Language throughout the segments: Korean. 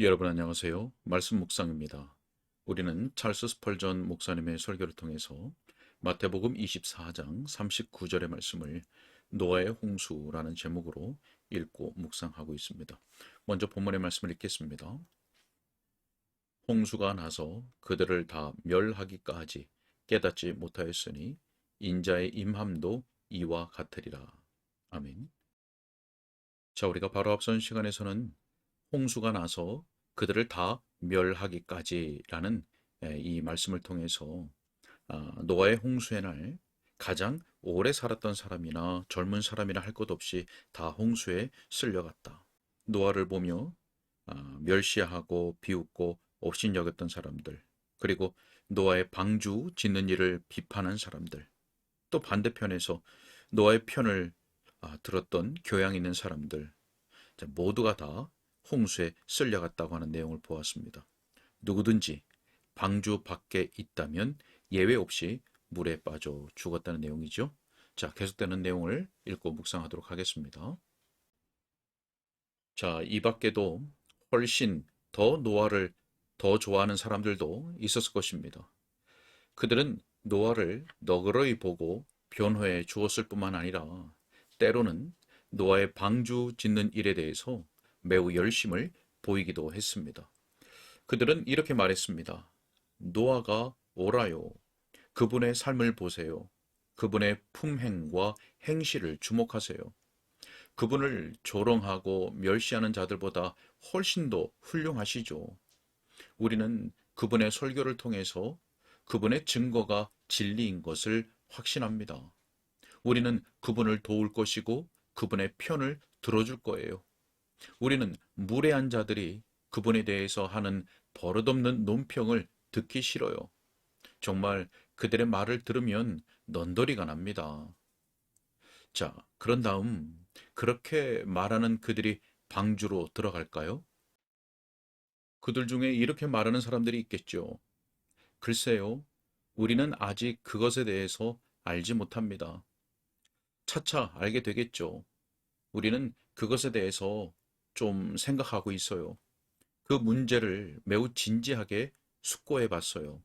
여러분 안녕하세요. 말씀 묵상입니다. 우리는 찰스 스펄전 목사님의 설교를 통해서 마태복음 24장 39절의 말씀을 노아의 홍수라는 제목으로 읽고 묵상하고 있습니다. 먼저 본문의 말씀을 읽겠습니다. 홍수가 나서 그들을 다 멸하기까지 깨닫지 못하였으니 인자의 임함도 이와 같으리라. 아멘. 자, 우리가 바로 앞선 시간에서는 홍수가 나서 그들을 다 멸하기까지라는 이 말씀을 통해서 아, 노아의 홍수의 날 가장 오래 살았던 사람이나 젊은 사람이나 할 것 없이 다 홍수에 쓸려갔다. 노아를 보며 아, 멸시하고 비웃고 업신여겼던 사람들, 그리고 노아의 방주 짓는 일을 비판한 사람들, 또 반대편에서 노아의 편을 아, 들었던 교양 있는 사람들, 모두가 다 홍수에 쓸려갔다고 하는 내용을 보았습니다. 누구든지 방주 밖에 있다면 예외 없이 물에 빠져 죽었다는 내용이죠. 자, 계속되는 내용을 읽고 묵상하도록 하겠습니다. 자, 이 밖에도 훨씬 더 노아를 더 좋아하는 사람들도 있었을 것입니다. 그들은 노아를 너그러이 보고 변호해 주었을 뿐만 아니라 때로는 노아의 방주 짓는 일에 대해서 매우 열심을 보이기도 했습니다. 그들은 이렇게 말했습니다. 노아가 오라요. 그분의 삶을 보세요. 그분의 품행과 행실을 주목하세요. 그분을 조롱하고 멸시하는 자들보다 훨씬 더 훌륭하시죠. 우리는 그분의 설교를 통해서 그분의 증거가 진리인 것을 확신합니다. 우리는 그분을 도울 것이고 그분의 편을 들어줄 거예요. 우리는 무례한 자들이 그분에 대해서 하는 버릇없는 논평을 듣기 싫어요. 정말 그들의 말을 들으면 넌더리가 납니다. 자, 그런 다음 그렇게 말하는 그들이 방주로 들어갈까요? 그들 중에 이렇게 말하는 사람들이 있겠죠. 글쎄요, 우리는 아직 그것에 대해서 알지 못합니다. 차차 알게 되겠죠. 우리는 그것에 대해서 좀 생각하고 있어요. 그 문제를 매우 진지하게 숙고해 봤어요.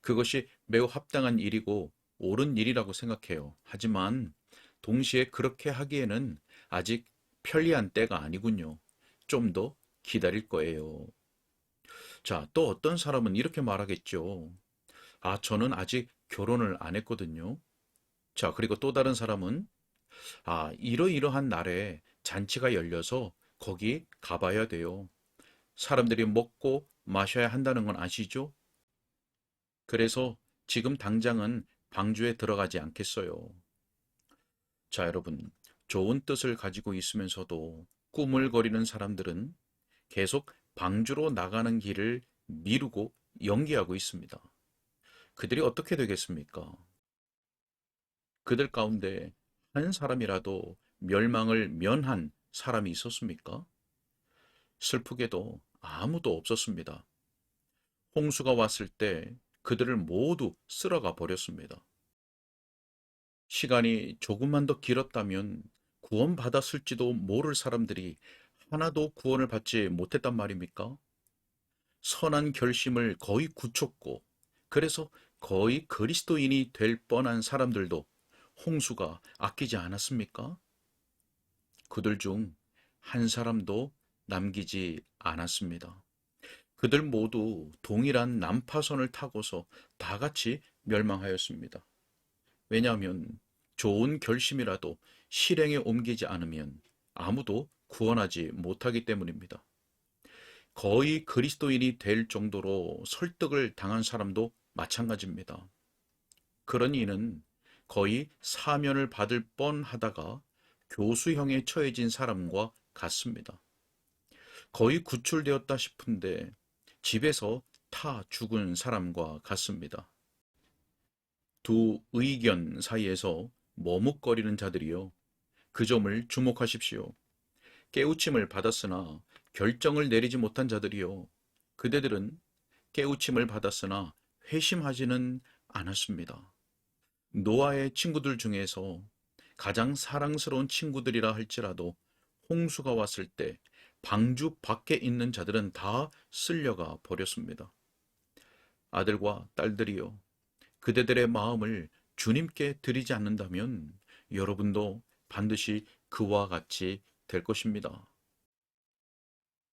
그것이 매우 합당한 일이고 옳은 일이라고 생각해요. 하지만 동시에 그렇게 하기에는 아직 편리한 때가 아니군요. 좀 더 기다릴 거예요. 자, 또 어떤 사람은 이렇게 말하겠죠. 아, 저는 아직 결혼을 안 했거든요. 자, 그리고 또 다른 사람은 아, 이러이러한 날에 잔치가 열려서 거기 가봐야 돼요. 사람들이 먹고 마셔야 한다는 건 아시죠? 그래서 지금 당장은 방주에 들어가지 않겠어요. 자, 여러분. 좋은 뜻을 가지고 있으면서도 꾸물거리는 사람들은 계속 방주로 나가는 길을 미루고 연기하고 있습니다. 그들이 어떻게 되겠습니까? 그들 가운데 한 사람이라도 멸망을 면한 사람이 있었습니까? 슬프게도 아무도 없었습니다. 홍수가 왔을 때 그들을 모두 쓸어가 버렸습니다. 시간이 조금만 더 길었다면 구원받았을지도 모를 사람들이 하나도 구원을 받지 못했단 말입니까? 선한 결심을 거의 굳혔고, 그래서 거의 그리스도인이 될 뻔한 사람들도 홍수가 아끼지 않았습니까? 그들 중 한 사람도 남기지 않았습니다. 그들 모두 동일한 난파선을 타고서 다 같이 멸망하였습니다. 왜냐하면 좋은 결심이라도 실행에 옮기지 않으면 아무도 구원하지 못하기 때문입니다. 거의 그리스도인이 될 정도로 설득을 당한 사람도 마찬가지입니다. 그런 이는 거의 사면을 받을 뻔 하다가 교수형에 처해진 사람과 같습니다. 거의 구출되었다 싶은데 집에서 타 죽은 사람과 같습니다. 두 의견 사이에서 머뭇거리는 자들이요. 그 점을 주목하십시오. 깨우침을 받았으나 결정을 내리지 못한 자들이요. 그대들은 깨우침을 받았으나 회심하지는 않았습니다. 노아의 친구들 중에서 가장 사랑스러운 친구들이라 할지라도 홍수가 왔을 때 방주 밖에 있는 자들은 다 쓸려가 버렸습니다. 아들과 딸들이여, 그대들의 마음을 주님께 드리지 않는다면 여러분도 반드시 그와 같이 될 것입니다.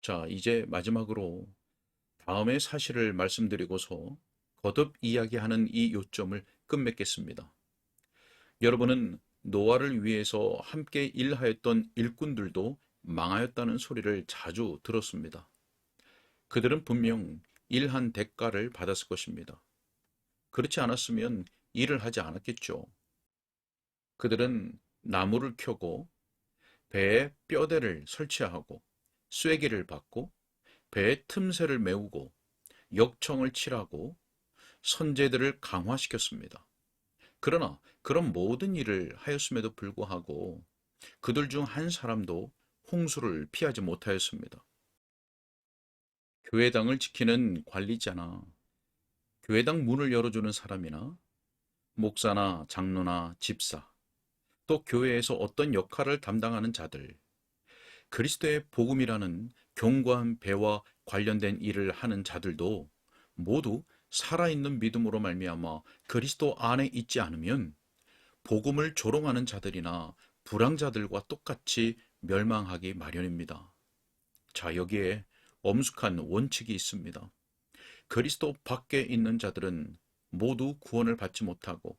자, 이제 마지막으로 다음의 사실을 말씀드리고서 거듭 이야기하는 이 요점을 끝맺겠습니다. 여러분은 노아를 위해서 함께 일하였던 일꾼들도 망하였다는 소리를 자주 들었습니다. 그들은 분명 일한 대가를 받았을 것입니다. 그렇지 않았으면 일을 하지 않았겠죠. 그들은 나무를 켜고 배에 뼈대를 설치하고 쐐기를 받고 배의 틈새를 메우고 역청을 칠하고 선제들을 강화시켰습니다. 그러나 그런 모든 일을 하였음에도 불구하고 그들 중 한 사람도 홍수를 피하지 못하였습니다. 교회당을 지키는 관리자나 교회당 문을 열어주는 사람이나 목사나 장로나 집사 또 교회에서 어떤 역할을 담당하는 자들 그리스도의 복음이라는 견고한 배와 관련된 일을 하는 자들도 모두 살아있는 믿음으로 말미암아 그리스도 안에 있지 않으면 복음을 조롱하는 자들이나 불황자들과 똑같이 멸망하기 마련입니다. 자, 여기에 엄숙한 원칙이 있습니다. 그리스도 밖에 있는 자들은 모두 구원을 받지 못하고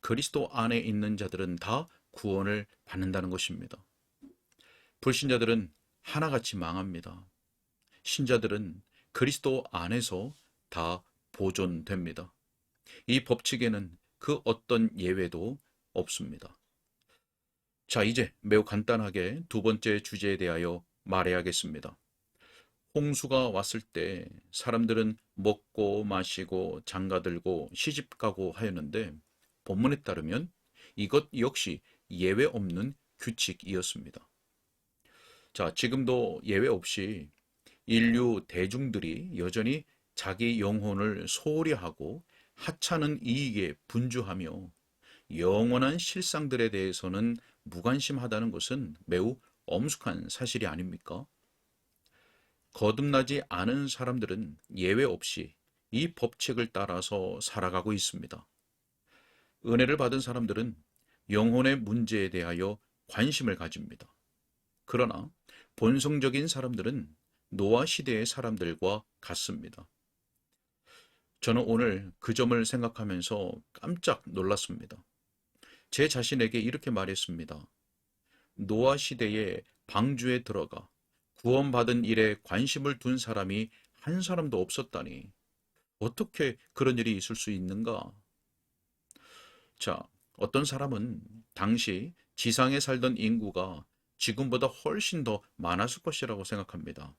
그리스도 안에 있는 자들은 다 구원을 받는다는 것입니다. 불신자들은 하나같이 망합니다. 신자들은 그리스도 안에서 다 보존됩니다. 이 법칙에는 그 어떤 예외도 없습니다. 자, 이제 매우 간단하게 두 번째 주제에 대하여 말해야겠습니다. 홍수가 왔을 때 사람들은 먹고 마시고 장가들고 시집가고 하였는데 본문에 따르면 이것 역시 예외 없는 규칙이었습니다. 자, 지금도 예외 없이 인류 대중들이 여전히 자기 영혼을 소홀히 하고 하찮은 이익에 분주하며 영원한 실상들에 대해서는 무관심하다는 것은 매우 엄숙한 사실이 아닙니까? 거듭나지 않은 사람들은 예외 없이 이 법칙을 따라서 살아가고 있습니다. 은혜를 받은 사람들은 영혼의 문제에 대하여 관심을 가집니다. 그러나 본성적인 사람들은 노아 시대의 사람들과 같습니다. 저는 오늘 그 점을 생각하면서 깜짝 놀랐습니다. 제 자신에게 이렇게 말했습니다. 노아 시대에 방주에 들어가 구원받은 일에 관심을 둔 사람이 한 사람도 없었다니 어떻게 그런 일이 있을 수 있는가? 자, 어떤 사람은 당시 지상에 살던 인구가 지금보다 훨씬 더 많았을 것이라고 생각합니다.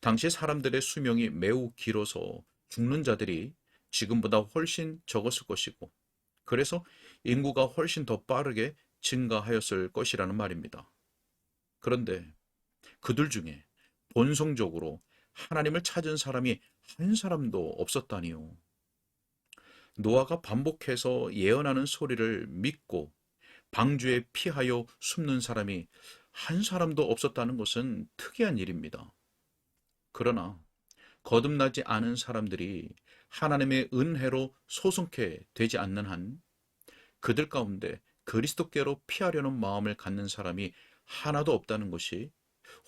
당시 사람들의 수명이 매우 길어서 죽는 자들이 지금보다 훨씬 적었을 것이고, 그래서 인구가 훨씬 더 빠르게 증가하였을 것이라는 말입니다. 그런데 그들 중에 본성적으로 하나님을 찾은 사람이 한 사람도 없었다니요. 노아가 반복해서 예언하는 소리를 믿고 방주에 피하여 숨는 사람이 한 사람도 없었다는 것은 특이한 일입니다. 그러나 거듭나지 않은 사람들이 하나님의 은혜로 소송케 되지 않는 한 그들 가운데 그리스도께로 피하려는 마음을 갖는 사람이 하나도 없다는 것이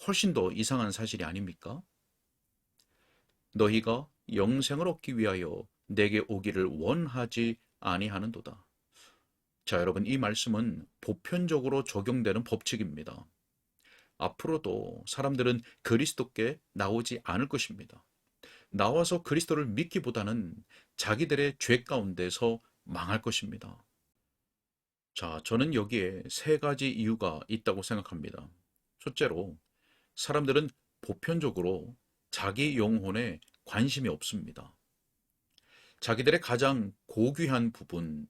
훨씬 더 이상한 사실이 아닙니까? 너희가 영생을 얻기 위하여 내게 오기를 원하지 아니하는도다. 자, 여러분, 이 말씀은 보편적으로 적용되는 법칙입니다. 앞으로도 사람들은 그리스도께 나오지 않을 것입니다. 나와서 그리스도를 믿기보다는 자기들의 죄 가운데서 망할 것입니다. 자, 저는 여기에 세 가지 이유가 있다고 생각합니다. 첫째로, 사람들은 보편적으로 자기 영혼에 관심이 없습니다. 자기들의 가장 고귀한 부분,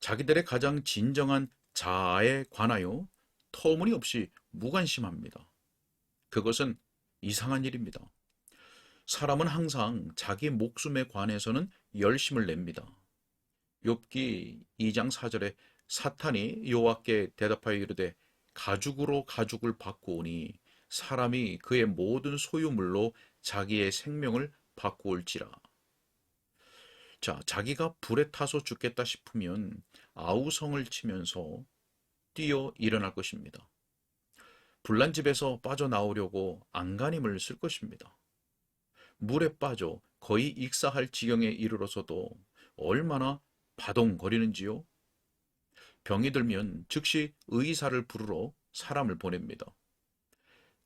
자기들의 가장 진정한 자아에 관하여 터무니없이 무관심합니다. 그것은 이상한 일입니다. 사람은 항상 자기 목숨에 관해서는 열심을 냅니다. 욥기 2장 4절에 사탄이 여호와께 대답하여 이르되 가죽으로 가죽을 바꾸오니 사람이 그의 모든 소유물로 자기의 생명을 바꾸올지라. 자, 자기가 불에 타서 죽겠다 싶으면 아우성을 치면서 뛰어 일어날 것입니다. 불난 집에서 빠져나오려고 안간힘을 쓸 것입니다. 물에 빠져 거의 익사할 지경에 이르러서도 얼마나 바동거리는지요? 병이 들면 즉시 의사를 부르러 사람을 보냅니다.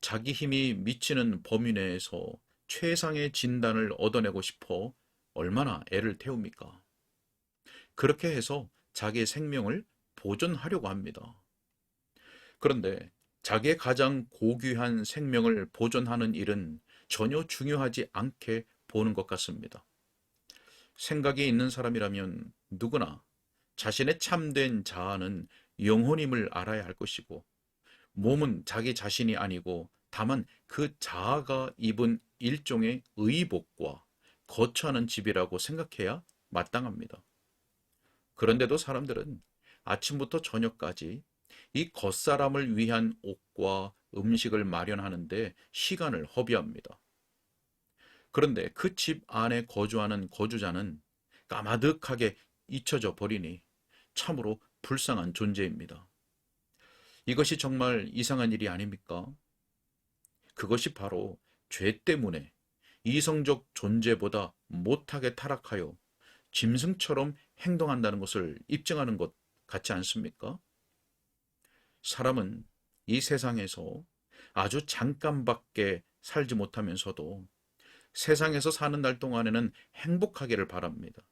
자기 힘이 미치는 범위 내에서 최상의 진단을 얻어내고 싶어 얼마나 애를 태웁니까? 그렇게 해서 자기의 생명을 보존하려고 합니다. 그런데 자기의 가장 고귀한 생명을 보존하는 일은 전혀 중요하지 않게 보는 것 같습니다. 생각이 있는 사람이라면 누구나 자신의 참된 자아는 영혼임을 알아야 할 것이고, 몸은 자기 자신이 아니고 다만 그 자아가 입은 일종의 의복과 거처하는 집이라고 생각해야 마땅합니다. 그런데도 사람들은 아침부터 저녁까지 이 겉사람을 위한 옷과 음식을 마련하는데 시간을 허비합니다. 그런데 그 집 안에 거주하는 거주자는 까마득하게 잊혀져 버리니 참으로 불쌍한 존재입니다. 이것이 정말 이상한 일이 아닙니까? 그것이 바로 죄 때문에 이성적 존재보다 못하게 타락하여 짐승처럼 행동한다는 것을 입증하는 것 같지 않습니까? 사람은 이 세상에서 아주 잠깐밖에 살지 못하면서도 세상에서 사는 날 동안에는 행복하기를 바랍니다.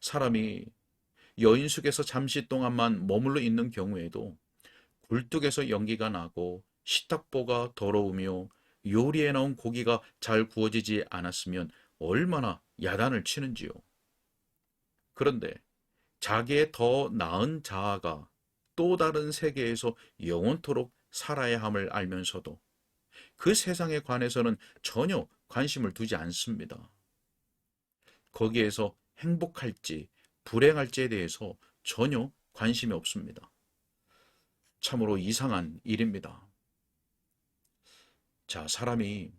사람이 여인숙에서 잠시 동안만 머물러 있는 경우에도 굴뚝에서 연기가 나고 식탁보가 더러우며 요리해 놓은 고기가 잘 구워지지 않았으면 얼마나 야단을 치는지요. 그런데 자기의 더 나은 자아가 또 다른 세계에서 영원토록 살아야 함을 알면서도 그 세상에 관해서는 전혀 관심을 두지 않습니다. 거기에서 행복할지 불행할지에 대해서 전혀 관심이 없습니다. 참으로 이상한 일입니다. 자, 사람이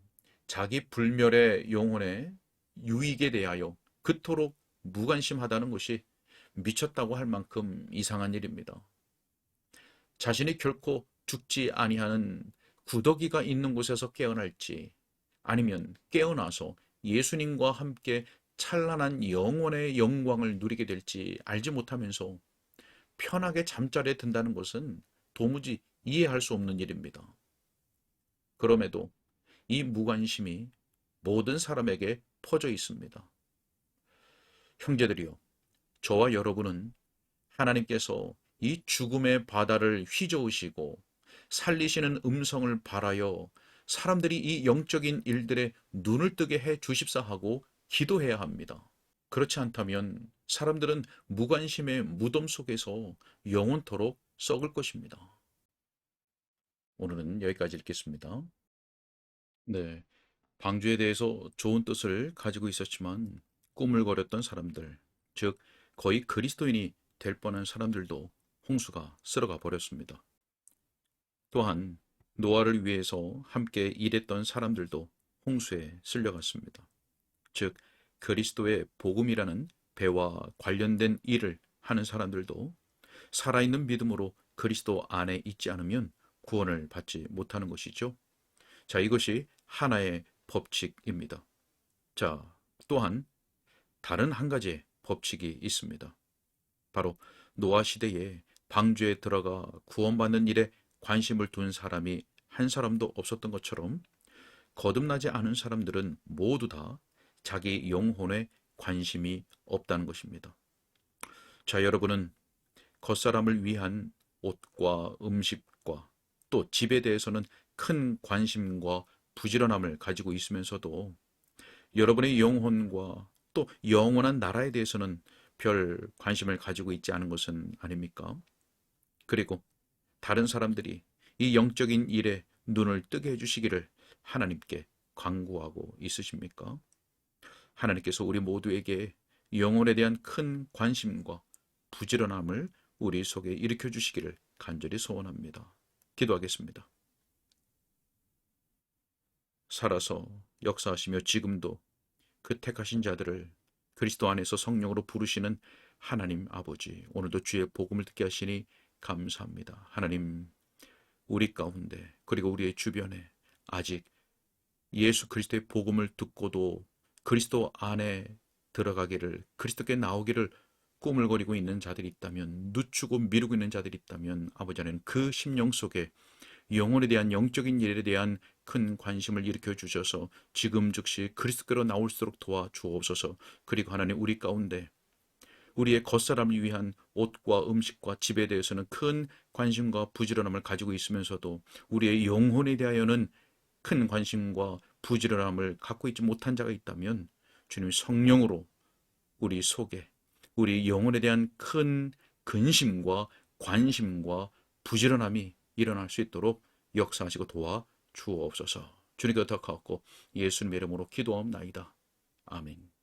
자기 불멸의 영혼의 유익에 대하여 그토록 무관심하다는 것이 미쳤다고 할 만큼 이상한 일입니다. 자신이 결코 죽지 아니하는 구더기가 있는 곳에서 깨어날지 아니면 깨어나서 예수님과 함께 찬란한 영혼의 영광을 누리게 될지 알지 못하면서 편하게 잠자리에 든다는 것은 도무지 이해할 수 없는 일입니다. 그럼에도 이 무관심이 모든 사람에게 퍼져 있습니다. 형제들이요, 저와 여러분은 하나님께서 이 죽음의 바다를 휘저으시고 살리시는 음성을 바라여 사람들이 이 영적인 일들에 눈을 뜨게 해 주십사 하고 기도해야 합니다. 그렇지 않다면 사람들은 무관심의 무덤 속에서 영원토록 썩을 것입니다. 오늘은 여기까지 읽겠습니다. 네. 방주에 대해서 좋은 뜻을 가지고 있었지만 꾸물거렸던 사람들, 즉 거의 그리스도인이 될 뻔한 사람들도 홍수가 쓸어가 버렸습니다. 또한 노아를 위해서 함께 일했던 사람들도 홍수에 쓸려갔습니다. 즉 그리스도의 복음이라는 배와 관련된 일을 하는 사람들도 살아있는 믿음으로 그리스도 안에 있지 않으면 구원을 받지 못하는 것이죠. 자, 이것이 하나의 법칙입니다. 자, 또한 다른 한 가지의 법칙이 있습니다. 바로 노아 시대에 방주에 들어가 구원받는 일에 관심을 둔 사람이 한 사람도 없었던 것처럼 거듭나지 않은 사람들은 모두 다 자기 영혼에 관심이 없다는 것입니다. 자, 여러분은 겉사람을 위한 옷과 음식과 또 집에 대해서는 큰 관심과 부지런함을 가지고 있으면서도 여러분의 영혼과 또 영원한 나라에 대해서는 별 관심을 가지고 있지 않은 것은 아닙니까? 그리고 다른 사람들이 이 영적인 일에 눈을 뜨게 해주시기를 하나님께 광고하고 있으십니까? 하나님께서 우리 모두에게 영혼에 대한 큰 관심과 부지런함을 우리 속에 일으켜 주시기를 간절히 소원합니다. 기도하겠습니다. 살아서 역사하시며 지금도 그 택하신 자들을 그리스도 안에서 성령으로 부르시는 하나님 아버지 오늘도 주의 복음을 듣게 하시니 감사합니다. 하나님 우리 가운데 그리고 우리의 주변에 아직 예수 그리스도의 복음을 듣고도 그리스도 안에 들어가기를 그리스도께 나오기를 꾸물거리고 있는 자들이 있다면 늦추고 미루고 있는 자들이 있다면 아버지 하나님 그 심령 속에 영혼에 대한 영적인 일에 대한 큰 관심을 일으켜 주셔서 지금 즉시 그리스도께로 나올수록 도와 주옵소서. 그리고 하나님 우리 가운데 우리의 겉사람을 위한 옷과 음식과 집에 대해서는 큰 관심과 부지런함을 가지고 있으면서도 우리의 영혼에 대하여는 큰 관심과 부지런함을 갖고 있지 못한 자가 있다면 주님 성령으로 우리 속에 우리 영혼에 대한 큰 근심과 관심과 부지런함이 일어날 수 있도록 역사하시고 도와 주옵소서. 주님께 덕하옵고 예수님의 이름으로 기도하옵나이다. 아멘.